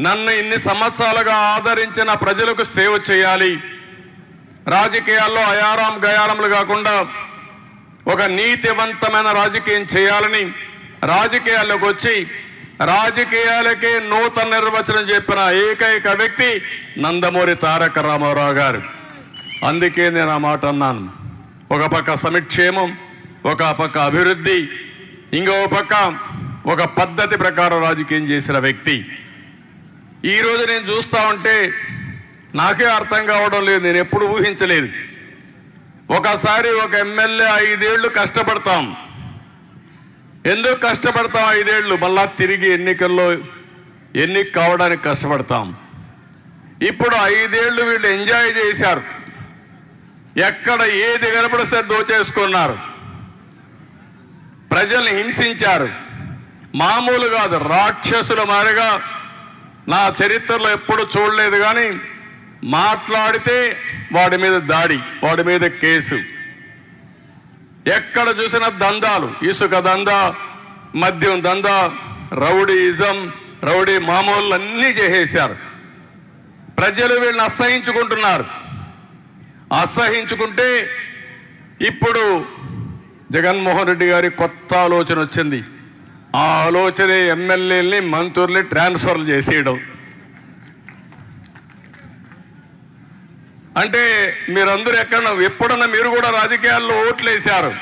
నన్ను ఇన్ని సంవత్సరాలుగా ఆదరించిన ప్రజలకు సేవ చేయాలి. రాజకీయాల్లో అయారాం గయారములు కాకుండా ఒక నీతివంతమైన రాజకీయం చేయాలని రాజకీయాల్లోకి వచ్చి రాజకీయాలకే నూతన నిర్వచనం చెప్పిన ఏకైక వ్యక్తి నందమూరి తారక రామారావు గారు. అందుకే నేను ఆ మాట అన్నాను. ఒక పక్క సమిక్షేమం ఒక పక్క అభివృద్ధి ఇంకో పక్క ఒక పద్ధతి ప్రకారం రాజకీయం చేసిన వ్యక్తి. ఈరోజు నేను చూస్తా ఉంటే నాకే అర్థం కావడం లేదు నేను ఎప్పుడు ఊహించలేదు. ఒకసారి ఒక ఎమ్మెల్యే ఐదేళ్ళు కష్టపడతాం. ఎందుకు కష్టపడతాం ఐదేళ్ళు? మళ్ళా తిరిగి ఎన్నికల్లో ఎన్నిక కావడానికి కష్టపడతాం. ఇప్పుడు ఐదేళ్ళు వీళ్ళు ఎంజాయ్ చేశారు. ఎక్కడ ఏది కనపడిస్తే దోచేసుకున్నారు. ప్రజల్ని హింసించారు. మామూలు కాదు రాక్షసుల మారిగా నా చరిత్రలో ఎప్పుడు చూడలేదు కానీ మాట్లాడితే వాడి మీద దాడి వాడి మీద కేసు. ఎక్కడ చూసినా దందాలు ఇసుక దందా మద్యం దందా రౌడీయిజం రౌడీ మామూలు అన్నీ చేసేశారు. ప్రజలు వీళ్ళని అసహించుకుంటున్నారు. అసహించుకుంటే ఇప్పుడు జగన్మోహన్ రెడ్డి గారి కొత్త ఆలోచన వచ్చింది. ఆ ఆలోచనే ఎమ్మెల్యేలని మంత్రుల్ని ట్రాన్స్ఫర్లు చేసేయడం. అంటే మీరందరూ ఎక్కడ ఎప్పుడన్నా మీరు కూడా రాజకీయాల్లో ఓట్లు వేశారు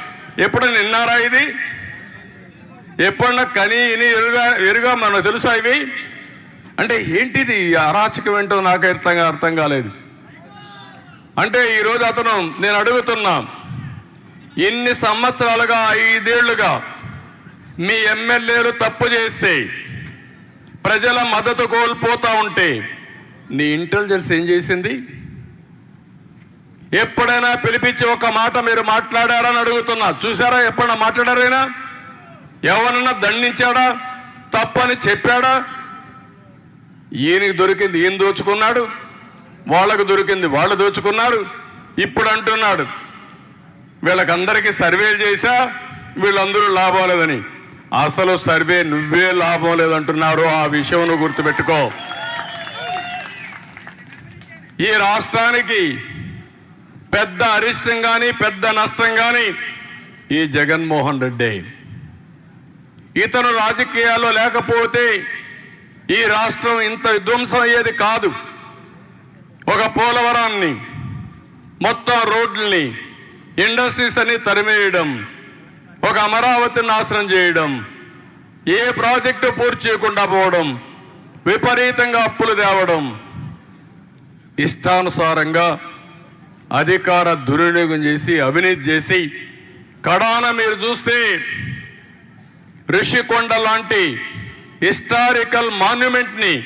ఎప్పుడన్నా విన్నారా ఇది? ఎప్పుడన్నా కని ఇని ఎరుగా ఎరుగా మనకు తెలుసా ఇవి? అంటే ఏంటిది అరాచకం ఏంటో నాకు అర్థంగా అర్థం కాలేదు. అంటే ఈరోజు అతను నేను అడుగుతున్నా ఇన్ని సంవత్సరాలుగా ఐదేళ్ళుగా మీ ఎమ్మెల్యేలు తప్పు చేస్తే ప్రజల మద్దతు కోల్పోతూ ఉంటే నీ ఇంటెలిజెన్స్ ఏం చేసింది? ఎప్పుడైనా పిలిపించి ఒక మాట మీరు మాట్లాడారని అడుగుతున్నా. చూసారా ఎప్పుడైనా మాట్లాడారైనా ఎవరన్నా దండించాడా? తప్పని చెప్పాడా? ఈయనకి దొరికింది ఈయన దోచుకున్నాడు. వాళ్ళకు దొరికింది వాళ్ళు దోచుకున్నారు. ఇప్పుడు అంటున్నాడు వీళ్ళకందరికీ సర్వేలు చేశా వీళ్ళందరూ లాభం లేదని. అసలు సర్వే నువ్వే లాభం లేదంటున్నారు ఆ విషయం నువ్వు గుర్తుపెట్టుకో. ఈ రాష్ట్రానికి పెద్ద అరిష్టం కానీ పెద్ద నష్టం కానీ ఈ జగన్మోహన్ రెడ్డి. ఇతను రాజకీయాల్లో లేకపోతే ఈ రాష్ట్రం ఇంత విధ్వంసం అయ్యేది కాదు. ఒక పోలవరాన్ని మొత్తం రోడ్లని ఇండస్ట్రీస్ అన్ని తరిమేయడం ఒక అమరావతి నాశనం చేయడం ఏ ప్రాజెక్టు పూర్తి చేయకుండా పోవడం విపరీతంగా అప్పులు తేవడం ఇష్టానుసారంగా అధికార దుర్వినియోగం చేసి అవినీతి చేసి కడాన మీరు చూస్తే ఋషికొండ లాంటి హిస్టారికల్ మాన్యుమెంట్ని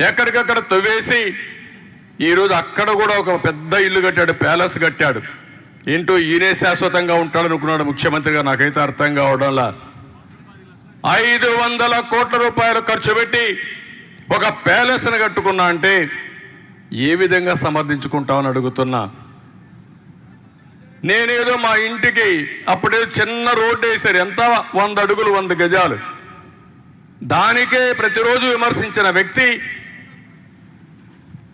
ఎక్కడికక్కడ తవ్వేసి ఈరోజు అక్కడ కూడా ఒక పెద్ద ఇల్లు కట్టాడు ప్యాలెస్ కట్టాడు. ఏంటో ఈయనే శాశ్వతంగా ఉంటాడనుకున్నాడు ముఖ్యమంత్రిగా నాకైతే అర్థం కావడంలా. ఐదు వందల కోట్ల రూపాయలు ఖర్చు పెట్టి ఒక ప్యాలెస్ని కట్టుకున్నా అంటే ఏ విధంగా సమర్థించుకుంటామని అడుగుతున్నా. నేనేదో మా ఇంటికి అప్పుడే చిన్న రోడ్డు వేశారు. ఎంత? వంద అడుగులు వంద గజాలు. దానికే ప్రతిరోజు విమర్శించిన వ్యక్తి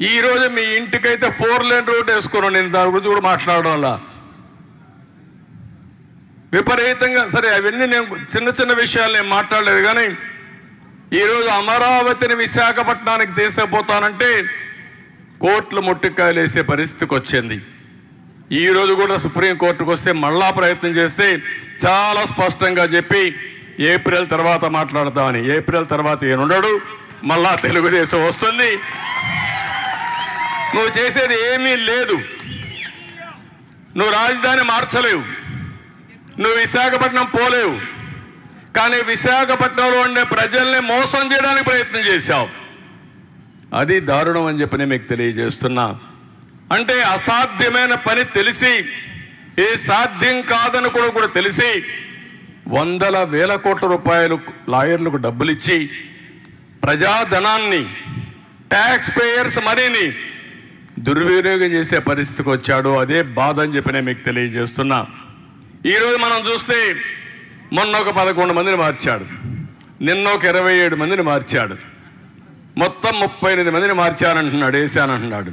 ఈరోజు మీ ఇంటికైతే ఫోర్ లేన్ రోడ్ వేసుకున్నాను. నేను దాని గురించి కూడా మాట్లాడడం వల్ల. విపరీతంగా సరే అవన్నీ నేను చిన్న చిన్న విషయాలు నేను మాట్లాడలేదు కానీ ఈరోజు అమరావతిని విశాఖపట్నానికి తీసుకుపోతానంటే కోట్లు ముట్టుకాయలు వేసే పరిస్థితికి వచ్చింది. ఈరోజు కూడా సుప్రీంకోర్టుకు వస్తే మళ్ళా ప్రయత్నం చేస్తే చాలా స్పష్టంగా చెప్పి ఏప్రిల్ తర్వాత మాట్లాడతామని ఏప్రిల్ తర్వాత ఈయనుండడు మళ్ళా తెలుగుదేశం వస్తుంది. నువ్వు చేసేది ఏమీ లేదు. నువ్వు రాజధాని మార్చలేవు. నువ్వు విశాఖపట్నం పోలేవు. కానీ విశాఖపట్నంలో ఉండే ప్రజల్ని మోసం చేయడానికి ప్రయత్నం చేశావు. అది దారుణం అని చెప్పి నేను మీకు తెలియజేస్తున్నా. అంటే అసాధ్యమైన పని తెలిసి ఏ సాధ్యం కాదని కూడా కూడా తెలిసి వందల వేల కోట్ల రూపాయలు లాయర్లకు డబ్బులు ఇచ్చి ప్రజాధనాన్ని ట్యాక్స్ పేయర్స్ మనీని దుర్వినియోగం చేసే పరిస్థితికి వచ్చాడు. అదే బాధ అని చెప్పి నేను మీకు తెలియజేస్తున్నా. ఈరోజు మనం చూస్తే మొన్న ఒక పదకొండు మందిని మార్చాడు. నిన్న ఒక ఇరవై ఏడు మందిని మార్చాడు. మొత్తం ముప్పై ఎనిమిది మందిని మార్చానంటున్నాడు వేసానంటున్నాడు.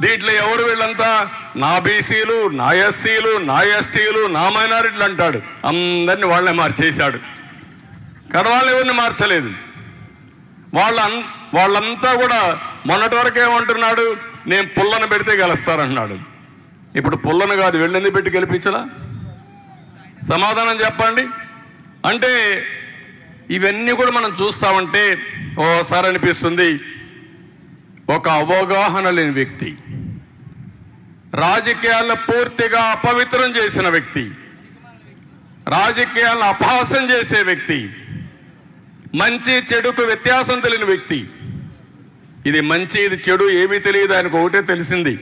దీంట్లో ఎవరు వీళ్ళంతా? నా బీసీలు నా ఎస్సీలు నా ఎస్టీలు నా మైనారిటీలు అంటాడు. అందరిని వాళ్ళే మార్చేశాడు. కడవాళ్ళు ఎవరిని మార్చలేదు? వాళ్ళ వాళ్ళంతా కూడా మొన్నటి వరకు ఏమంటున్నాడు? నేను పుల్లను పెడితే గెలుస్తారంటున్నాడు. ఇప్పుడు పుల్లను కాదు వెళ్ళింది పెట్టి గెలిపించలా? సమాధానం చెప్పండి. అంటే ఇవన్నీ కూడా మనం చూస్తామంటే ఓసారి అనిపిస్తుంది ఒక అవగాహన లేని వ్యక్తి రాజకీయాలను పూర్తిగా అపవిత్రం చేసిన వ్యక్తి రాజకీయాలను అపహాసం చేసే వ్యక్తి మంచి చెడుకు వ్యత్యాసం తెలియని వ్యక్తి. ఇది మంచి ఇది చెడు ఏమీ తెలియదు ఆయనకు ఒకటే తెలిసింది.